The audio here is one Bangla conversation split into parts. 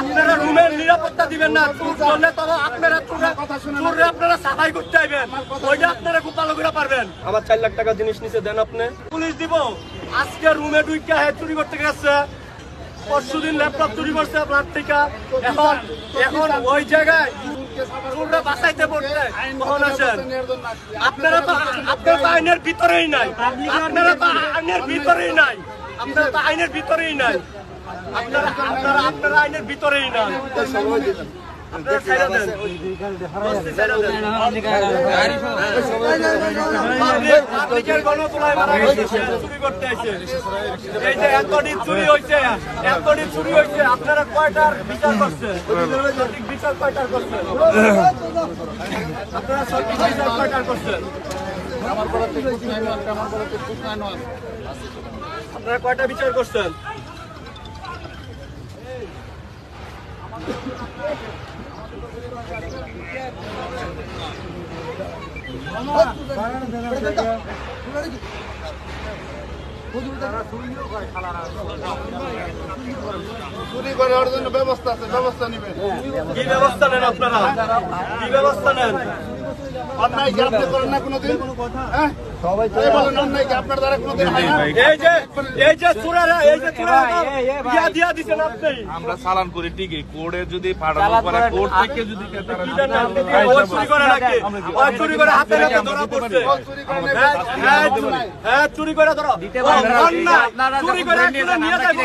আপনারা রুমের নিরাপত্তা দিবেন না। চুর তবে আপনারা চুরে আপনারা সাফাই করতে আইবেন। ওইটা আপনারা খুব ভালো করে পারবেন। আমার চার লাখ টাকা জিনিস নিচে দেন আপনি। পুলিশ দিব। আজকে রুমে হেড চুরি করতে গেছে। পরশুদিন ল্যাপটপ চুরি করছে আপনার থেকে। এখন এখন ওই জায়গায় চুররা বাঁচাইতে পড়ছে। কখন আসেন? আপনারা তো আপনারা তো আইনের ভিতরেই নাই। আপনারা তো আইনের ভিতরেই নাই। আপনারা তো আইনের ভিতরেই নাই। আপনারা আপনারা আপনারা আইনের ভিতরেই আপনারা কয়টার বিচার করছেন? বিচার কয়টার করছেন? আপনারা বিচার কয়টার করছেন? আপনারা কয়টা বিচার করছেন চুরি করার জন্য ব্যবস্থা আছে ব্যবস্থা নেবেন কি ব্যবস্থা নেন আপনারা? কি ব্যবস্থা নেন? অন্যায় কি আপনি করেন না কোনোদিন? হ্যাঁ? সবাই বলেন অন্যায় কি? আপনার দ্বারা কোনোদিন না? এই যে এই যে চুরারা এই যে চুরারা দিয়া দিয়া দিছেন আপনি। আমরা চালান করি ঠিকই। কোর্টে যদি পাঠানোর পরে কোর্ট থেকে যদি তারা কি জানেন? ও চুরি করে নাকি? ও চুরি করে হাতে হাতে ধরা পড়ছে। চুরি করেন না, হ্যাঁ, চুরি- করে ধরো। চুরি করে নিয়ে যাব।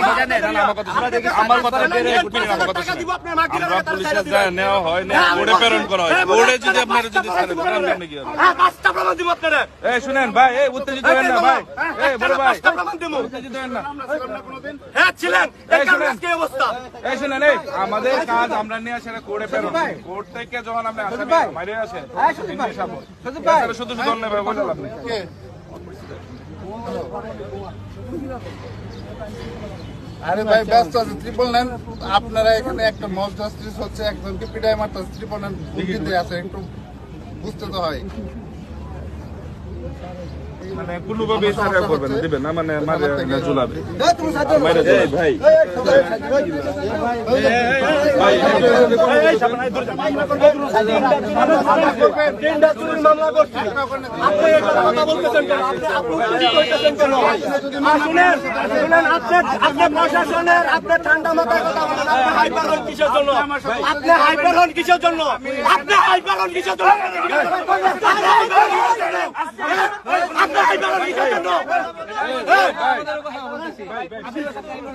আমার কথা নিয়ে বেড়ে যান, উঠবে পাঁচ আমার হাজার কথা টাকা শুনুন। দিব আপনার মাকে আমরা টাকা তার পুলিশের ছেড়ে যা দিবেন। নেওয়া হয় না হ্যাঁ, কোর্টে প্রেরণ করা হয়। হ্যাঁ, কোর্টে যদি আপনারা যদি ছাড়েন আপনারা। আপনি কি হবে? হ্যাঁ, পাঁচটা প্রমাণ দিব আপনারা। এই ভাই এই উত্তেজিত হবেন না ভাই। এই বড় ভাই। প্রমাণ দিব। উত্তেজিত হবেন না। হ্যাঁ, ছিলেন। এই এই শুনেন। আজকে অবস্থা। এই শুনেন এই আমাদের কাজ আমরা নিয়ে আসে কোর্টে প্রেরণ। কোর্ট থেকে যখন আপনি আসেন বাইরে আসেন শুধু শুধু অন্য ভাই বলে লাভ নেই। আরে ভাই ব্যস্ত আছে ত্রিপল নেন আপনারা এখানে একটা মব জাস্টিস হচ্ছে একজনকে পিটাই মারতেছে ত্রিপল নেন বুদ্ধিতে আছে একটু বুঝতে তো হয়। মানে কোনোভাবে সারা করবেন না, দিবেন না মানে মারে না ঝুলাবে মারে দেয় ভাই আপনি প্রশাসনের আপনি ঠান্ডা মাথায় কথা বলেন আপনি হাইপার হন কিসের জন্য আপনি হাইপার হন কিসের জন্য আপনি হাইপার হন কিসের জন্য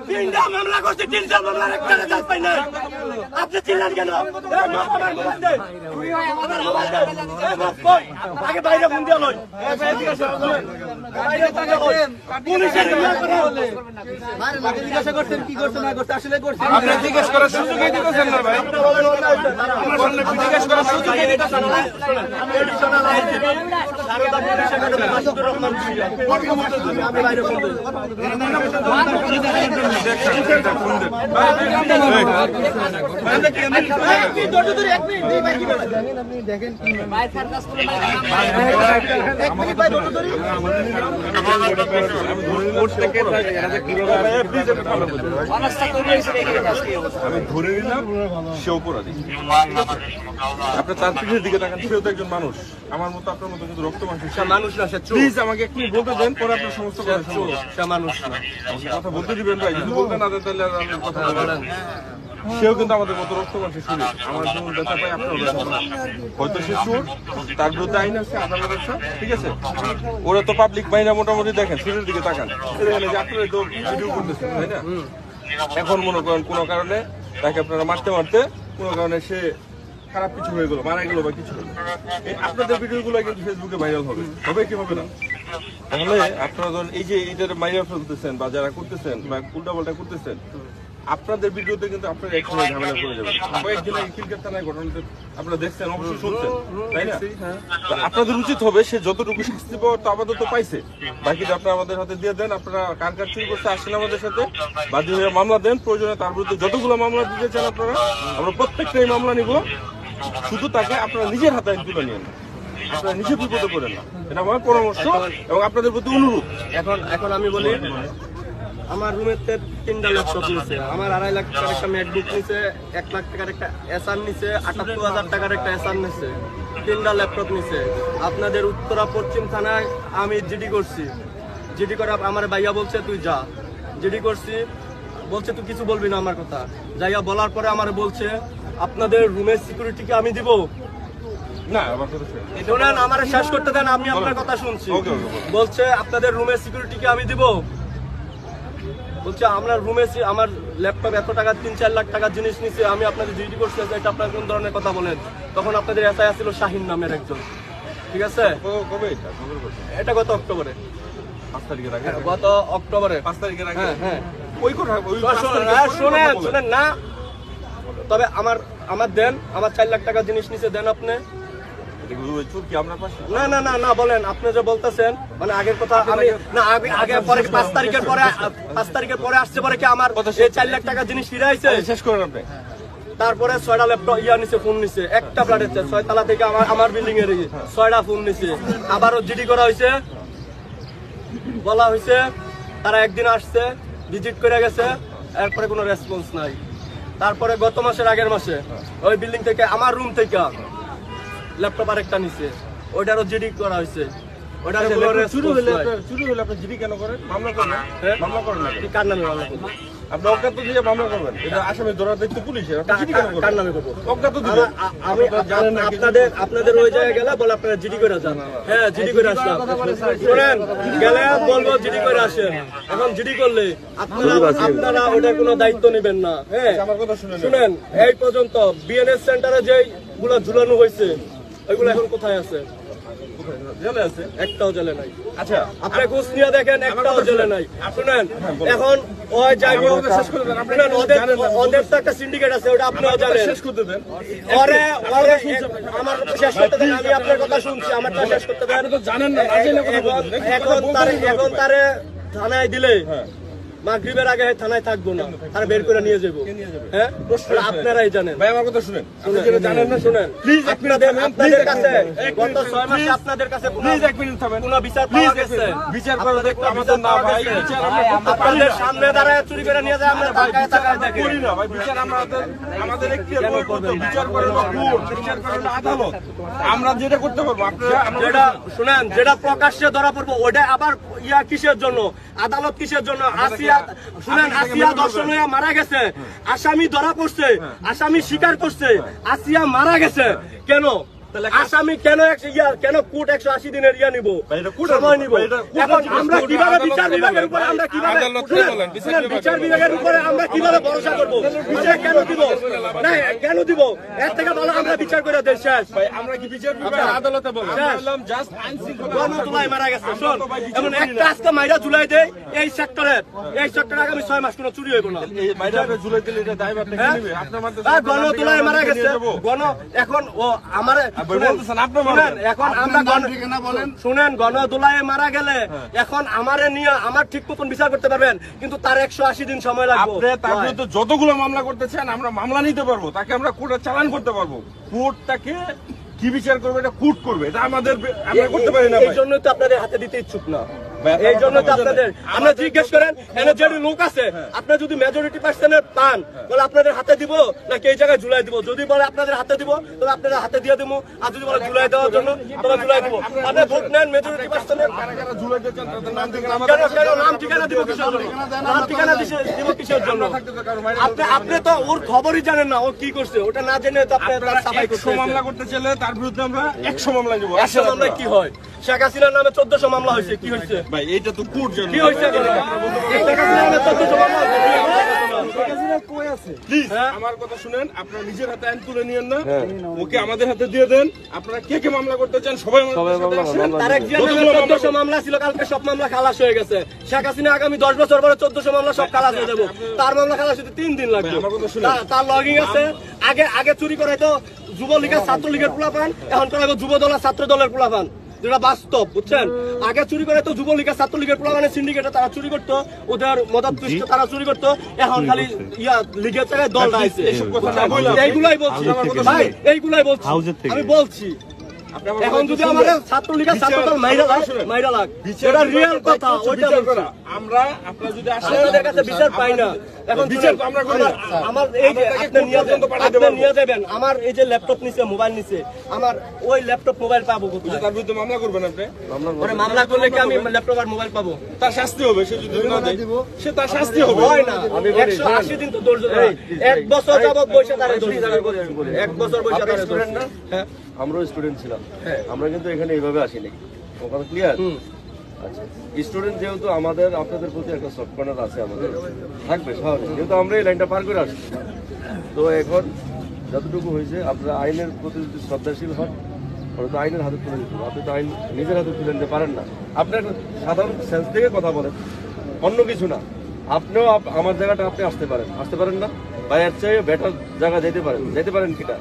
তিনটা মামলা করছে তিনটা মামলার একটা রেজাল্ট পাই না আপনি চিনলেন কেন? আগে বাইরে ফোন দিয়া লই বাইরে ফোন দিয়া লই। পুলিশের ইয়া করে আপনি জিজ্ঞেস করার সুযোগই দিতেছেন না ভাই জিজ্ঞেস করার সুযোগই দিতেছেন না আমি ধরে নিলাম সে অপরাধী আপনার তার পিঠের দিকে তাকান, সেও তো একজন মানুষ। আমার মতো আপনার মতো কিন্তু রক্ত মানুষ চোর প্লিজ আমাকে একটু বলতে দেন পরে আপনার সমস্ত কথা চোর মানুষ না। কথা বলতে দিবেন ভাই যদি বলতে না দেন তাহলে কথা বলবেন সেও কিন্তু আমাদের মতো রক্ত শরীর আমার যেমন ব্যথা পাই আপনার ব্যথা পান হয়তো সে চোর তার বিরুদ্ধে আইন আছে আদালত আছে ঠিক আছে? ওরা তো পাবলিক বাইনা মোটামুটি দেখেন শরীরের দিকে তাকান। এই দেখেন যে আপনারা তো ভিডিও করতেছেন তাই না? এখন মনে করেন কোনো কারণে তাকে আপনারা মারতে মারতে কোনো কারণে সে খারাপ কিছু হয়ে গেল, মারা গেল বা কিছু হলো। এই আপনাদের ভিডিওগুলো কিন্তু ফেসবুকে ভাইরাল হবে। হবে কি হবে না? তাহলে আপনারা ধরুন, এই যে এইটার মাইরা ফেলতেছেন বা যারা করতেছেন বা উল্টা পাল্টা করতেছেন, আপনাদের ভিডিওতে কিন্তু আপনারা একসময় ঝামেলা করে যাবেন। কয়েকদিন আগে খিলকার থানায় ঘটনাতে আপনারা দেখছেন, অবশ্যই শুনছেন, তাই না? আপনাদের উচিত হবে সে যতটুকু শাস্তি পাওয়ার তো আপাতত পাইছে। বাকিটা আপনারা আমাদের হাতে দিয়ে দেন, আপনারা কার কার চুরি করতে আসেন আমাদের সাথে। বাদী হয়ে মামলা দেন, প্রয়োজনে তার বিরুদ্ধে যতগুলো মামলা দিতে চান আপনারা, আমরা প্রত্যেকটাই মামলা নিব। শুধু তাকে আপনারা নিজের হাতে তুলে নিয়েন আপনারা নিজে বিপদে পড়েন না। এটা আমার পরামর্শ এবং আপনাদের প্রতি অনুরোধ। এখন এখন আমি বলি, আমার রুমের তিনটা ল্যাপটপ নিছে আমার আড়াই লাখ টাকার একটা ম্যাকবুক নিছে, এক লাখ টাকার একটা এসআর নিছে, আটাত্তর হাজার টাকার একটা এসআর নিছে, তিনটা ল্যাপটপ নিছে। আপনাদের উত্তরা পশ্চিম থানায় আমি জিডি করছি। জিডি করে আমার ভাইয়া বলছে, তুই যা। জিডি করছি। বলছে, তুই কিছু বলবি না আমার কথা। যাইয়া বলার পরে আমার বলছে আপনাদের রুমের সিকিউরিটিকে আমি দিব? না আমার শোনেন। আমার শেষ করতে দেন আমি আপনার কথা শুনছি। বলছে আপনাদের রুমের সিকিউরিটিকে আমি দিব? বলছে আমরা রুমে আমার ল্যাপটপ এত টাকা তিন চার লাখ টাকার জিনিস আমি আপনাদের জিডি করছি এটা আপনার কোন ধরনের কথা বলেন? তখন আপনাদের এসআই শাহিন নামের একজন। ঠিক আছে? এটা? গত অক্টোবরে। পাঁচ তারিখের আগে? গত অক্টোবরে। পাঁচ তারিখের আগে? হ্যাঁ হ্যাঁ। ওই কথা শোনেন, হ্যাঁ। শোনেন না। তবে আমার আমার দেন আমার চার লাখ টাকা জিনিস নিচে দেন আপনি। না না না না বলেন আপনি যে বলতেছেন মানে আগের কথা আমি না আগে আগে পরে পাঁচ তারিখের পরে পাঁচ তারিখের পরে আসছে পরে কি আমার চার লাখ টাকা জিনিস ফিরে শেষ করেন আপনি। তারপরে ছয়টা ল্যাপটপ ইয়া নিছে ফোন নিছে একটা ফ্ল্যাটের ছয় তালা থেকে আমার আমার বিল্ডিং এর ছয়টা ফোন নিছে। আবারও জিডি করা হয়েছে বলা হয়েছে তারা একদিন আসছে ভিজিট করে গেছে এরপরে কোনো রেসপন্স নাই। তারপরে গত মাসের আগের মাসে ওই বিল্ডিং থেকে আমার রুম থেকে ল্যাপটপ আরেকটা নিছে। ওইটারও জিডি করা হয়েছে। কোনো চুরি হলে চুরি হলে আপনি জিডি কেন করেন? মামলা করেন হ্যাঁ? মামলা করেন না? কার নামে মামলা করব? আপনি অজ্ঞাত দিয়ে মামলা করবেন। এটা আসামি ধরার দায়িত্ব পুলিশের। আপনি কা- জিডি কেন কা- করবেন? কার নামে করব? অজ্ঞাত দিবেন আমি আপনাদের আপনাদের ওই জায়গায় গেলে বলে আপনারা জিডি করে যান। হ্যাঁ জিডি করে আসলাম। শোনেন গেলে বলব জিডি করে আসেন। এখন জিডি করলে আপনারা আপনারা ওটার কোনো দায়িত্ব নেবেন না। হ্যাঁ আমার কথা শুনে নেন। শুনেন এই পর্যন্ত বিএনএস সেন্টারে যে গুলো ঝুলানো হয়েছে ওইগুলো এখন কোথায় আছে? জেলে আছে? একটাও জেলে নাই। আচ্ছা আপনি ঘুষ নিয়ে দেখেন একটাও জেলে নাই। শুনেন। এখন ওই জায়গা শেষ করে দেন। আপনি ওদের ওদের তো একটা সিন্ডিকেট আছে ওটা আপনিও জানেন। শেষ করতে দেন। ওরে ওরে আমার শেষ করতে দেন আমি আপনার কথা শুনছি আমারটা শেষ করতে দেন। আপনি তো জানেন না, না জেনে কথা এখন- এখন কথা তারে বলতেই হবে এখন তারে থানায় দিলে। হ্যাঁ। মাগরিবের আগে থানায় থাকব না তারা বের করে নিয়ে যাব? হ্যাঁ? আপনারাই জানেন। ভাই আমার কথা শুনেন। জানেন না শুনেন। প্লিজ আপনাদের আপনাদের কাছে গত ছয় মাসে আপনাদের কাছে প্লিজ এক মিনিট থামেন। কোনো বিচার পাওয়া গেছে? বিচার কোনো আমাদের না ভাই বিচার আমরা আপনাদের সামনে দাঁড়ায় চুরি করে নিয়ে যায় আমরা তাকায় তাকায় দেখি। করি না ভাই বিচার আমাদের আমাদের একটি বিচার করে না কোর্ট বিচার করে না আদালত। আমরা যেটা করতে পারব আপনারা যেটা শুনেন যেটা প্রকাশ্যে ধরা পড়ব ওটা আবার ইয়া কিসের জন্য? আদালত কিসের জন্য? আসিয়া শুনেন আসিয়া দর্শন হইয়া মারা গেছে। আসামি ধরা পড়ছে। আসামি স্বীকার করছে। আসিয়া মারা গেছে। কেন? আসামি কেন একশো- ইয়া কেন কোর্ট একশো আশি দিনের ইয়া নিব? কোর্ট সময় নিব? আছে, আমরা কীভাবে বিচার বিভাগের উপরে আমরা কীভাবে? বিচার বিভাগের উপরে আমরা কীভাবে ভরসা করব? বিচার কেন দিব? না কেন দিব? এর থেকে ভালো আমরা বিচার করে দেয় শেষ। আমরা কি বিচার বিভাগ আদালতে বললাম মারা গেছে শোন। এমন একটা আজকে মাইরা ঝুলাই দেয় এই সেক্টরে এই সেক্টরে আগামী ছয় মাস কোনো চুরি হইব না। ঝুলাই দিলে এটা দায় হ্যাঁ? আপনার মাথায় আহ, গণতলায় মারা গেছে। গণ এখন ও আমার ভাই বলতেছেন আপনি মারবেন। এখন আমরা আপনার নাম গণ- ঠিকানা বলেন। শুনেন গণদোলায় মারা গেলে এখন আমারে নিয়ে আমার ঠিক মতন বিচার করতে পারবেন কিন্তু তার একশো আশি দিন সময় লাগবে। তার বিরুদ্ধে যতগুলো মামলা করতেছেন আমরা মামলা নিতে পারব তাকে আমরা কোর্টে চালান করতে পারব। কোর্ট তাকে কি বিচার করবে এটা কোর্ট করবে এটা আমাদের আমরা করতে পারি না এই জন্য তো আপনাদের হাতে দিতে ইচ্ছুক না। এই জন্য তো আপনাদের। আমরা জিজ্ঞেস করেন এনে যে লোক আছে আপনার যদি মেজরিটি পার্সেন্টের পান বলে আপনাদের হাতে দিব নাকি এই জায়গায় ঝুলাই দিব? যদি বলে আপনাদের হাতে দিব তাহলে আপনাদের হাতে দিয়ে দিব। আর যদি বলে ঝুলাই দেওয়ার জন্য তবে ঝুলাই দিব। আপনি ভোট নেন মেজরিটি পার্সেন্টের কারা কারা ঝুলাই দিচ্ছেন তাদের নাম ঠিকানা কেন আমাদের কেন নাম ঠিকানা দিব কিসের জন্য? নাম ঠিকানা দিব কিসের জন্য? তো আপনি আপনি তো ওর খবরই জানেন না ও কি করছে? ওটা না জেনে তো আপনি তার সাফাই করতে মামলা করতে চাইলে তার বিরুদ্ধে আমরা একশো মামলা নেব। একশো মামলায় কি হয়? শেখ হাসিনার নামে চোদ্দশো মামলা হয়েছে কি হয়েছে? ভাই এইটা তো কি? প্লিজ হ্যাঁ? আমার কথা শুনেন আপনারা নিজের হাতে আইন তুলে নিয়েন না। ওকে আমাদের হাতে দিয়ে দেন। আপনারা কে কে মামলা করতে চান সবাই মামলা ছিল কালকে সব মামলা খালাস হয়ে গেছে। শেখ হাসিনা আগামী দশ বছর পরে চোদ্দশো মামলা সব খালাস হয়ে যাব। তার মামলা খালাস হতে তিন দিন লাগবে। ভাই, আমার কথা শুনুন। তার লগিং আছে। আগে আগে চুরি করে তো যুবলীগের ছাত্রলীগের পোলা পান এখন করে যুব দলের ছাত্র দলের পোলা পান যেটা বাস্তব বুঝছেন? আগে চুরি করে তো যুবলীগের ছাত্রলীগের পোলা মানে সিন্ডিকেটে তারা চুরি করতো ওদের মদত পৃষ্ঠ তারা চুরি করতো এখন খালি ইয়া লিগের জায়গায় দল আইছে এইসব কথা এইগুলাই বলছি। ভাই এইগুলাই বলছি। আমি বলছি এখন যদি আমাদের ছাত্রলীগের ছাত্রদল মাইরা লাগ মাইরা লাগ। যেটা রিয়েল কথা ওইটা বলছি। আমরা আপনারা যদি আসেন আপনাদের কাছে বিচার পাই না। এখন বিচার আমরা করি আমার- এই যে আপনি নিয়ে পর্যন্ত যাবেন আপনি। নিয়ে যাবেন। আমার এই যে ল্যাপটপ নিছে মোবাইল নিছে আমার ওই ল্যাপটপ মোবাইল পাবো কোথায়? তার বিরুদ্ধে মামলা করবেন আপনি? ওরে মামলা করলে কি আমি ল্যাপটপ আর মোবাইল পাবো? তার শাস্তি হবে সে যদি না দেয় সে তার শাস্তি হবে। হয় না। একশো আশি দিন তো ধৈর্য এক বছর যাবত বসে তারে ধৈর্য এক বছর বসে তারে ধৈর্য ধরা। হ্যাঁ। আমরাও স্টুডেন্ট ছিলাম। আমরা কিন্তু এখানে এইভাবে আসিনি। ও কথা ক্লিয়ার আচ্ছা। স্টুডেন্ট যেহেতু আমাদের আপনাদের প্রতি একটা সফট কর্নার আছে আমাদের। থাকবে স্বাভাবিক। যেহেতু আমরা এই লাইনটা পার করে আসছি। তো এখন যতটুকু হয়েছে আপনারা আইনের প্রতি যদি শ্রদ্ধাশীল হন তো আইনের হাতে তুলে দিতে। আপনি তো আইন নিজের হাতে তুলে নিতে পারেন না। আপনি একটা সাধারণ সেন্স থেকে কথা বলেন। অন্য কিছু না। আপনিও আপ- আমার জায়গাটা আপনি আসতে পারেন। আসতে পারেন না? বা এর চেয়ে বেটার জায়গা যেতে পারেন। যেতে পারেন কিনা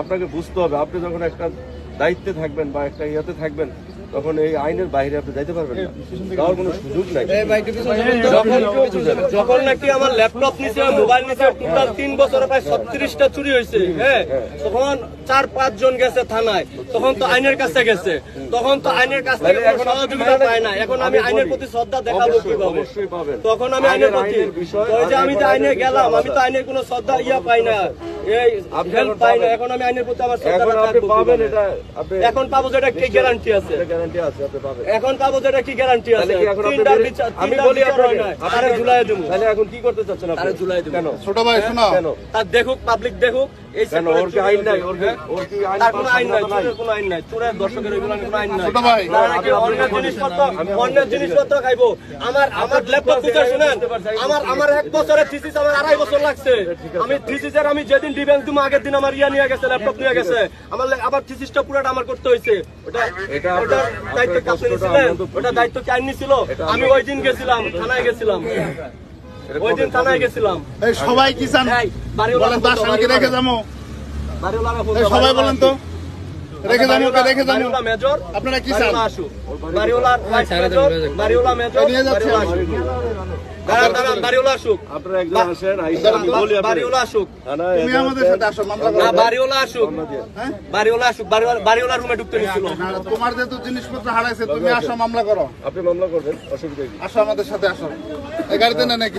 আপনাকে বুঝতে হবে। আপনি যখন একটা দায়িত্বে থাকবেন বা একটা ইয়েতে থাকবেন তখন এই আইনের বাইরে আপনি যাইতে পারবেন না। যাওয়ার কোনো সুযোগ নাই। যখন নাকি আমার ল্যাপটপ নিচে মোবাইল নিছে টোটাল তিন বছরে প্রায় ছত্রিশটা চুরি হয়েছে হ্যাঁ? তখন চার পাঁচ জন গেছে থানায়। তখন তো আইনের কাছে গেছে। তখন তো আইনের কাছ থেকে সহযোগিতা পায় না। এখন আমি আইনের প্রতি শ্রদ্ধা দেখাবো কীভাবে? তখন আমি আইনের প্রতি ওই যে আমি তো আইনে গেলাম আমি তো আইনের কোনো শ্রদ্ধা ইয়া পাই না। এই হেল্প এখন পাই না। এখন আমি আইনের প্রতি আমার? এটা এখন পাবো যেটা কি গ্যারান্টি আছে? গ্যারান্টি আছে আপনি পাবেন। এখন পাবো এটা কি গ্যারান্টি আছে বিচার আমি বলি আপনাকে ঝুলাই দেবো। তাহলে এখন কি করতে চাচ্ছেন আপনি? দেবো। কেন? ছোট ভাই শোনো। কেন? তার দেখুক পাবলিক দেখুক আমার আমার ল্যাপটপ শুনেন? আমার আমার এক বছরের থিসিস আমার আড়াই বছর লাগছে। আমি থিসিসের আমি যেদিন ডিফেন্স তুমি আগের দিন আমার ইয়া নিয়ে গেছে ল্যাপটপ নিয়ে গেছে। আমার আমার থিসিসটা পুরোটা আমার করতে হয়েছে। ওটা ওটা দায়িত্ব ওটা দায়িত্ব কি আইন নিছিল? আমি ওই দিন গেছিলাম থানায় গেছিলাম। ওই দিন থানায় গেছিলাম। এই সবাই কি চান? বাড়িওয়ালা রেখে যাব। সবাই বলেন তো। রেখে ওকে রেখে মেজর আপনারা কি চান? বাড়িওয়ালা মেজর বাড়িওয়ালা মেজর নিয়ে যাচ্ছে। দাঁড়ান দাঁড়ান বাড়িওয়ালা আসুক। আপনারা একজন আসেন আইসা আমি বলি বাড়িওয়ালা আসুক। তুমি আমাদের সাথে আসো মামলা না করো। বাড়িওয়ালা আসুক। হ্যাঁ? বাড়িওয়ালা আসুক বাড়িওয়ালা বাড়িওয়ালা রুমে ঢুকতে নিছিল। না, তোমার যেহেতু জিনিসপত্র হারাইছে তুমি আসো মামলা করো। আপনি মামলা করবেন অসুবিধা কি আসো আমাদের সাথে আসো। এই গাড়িতে না নাকি?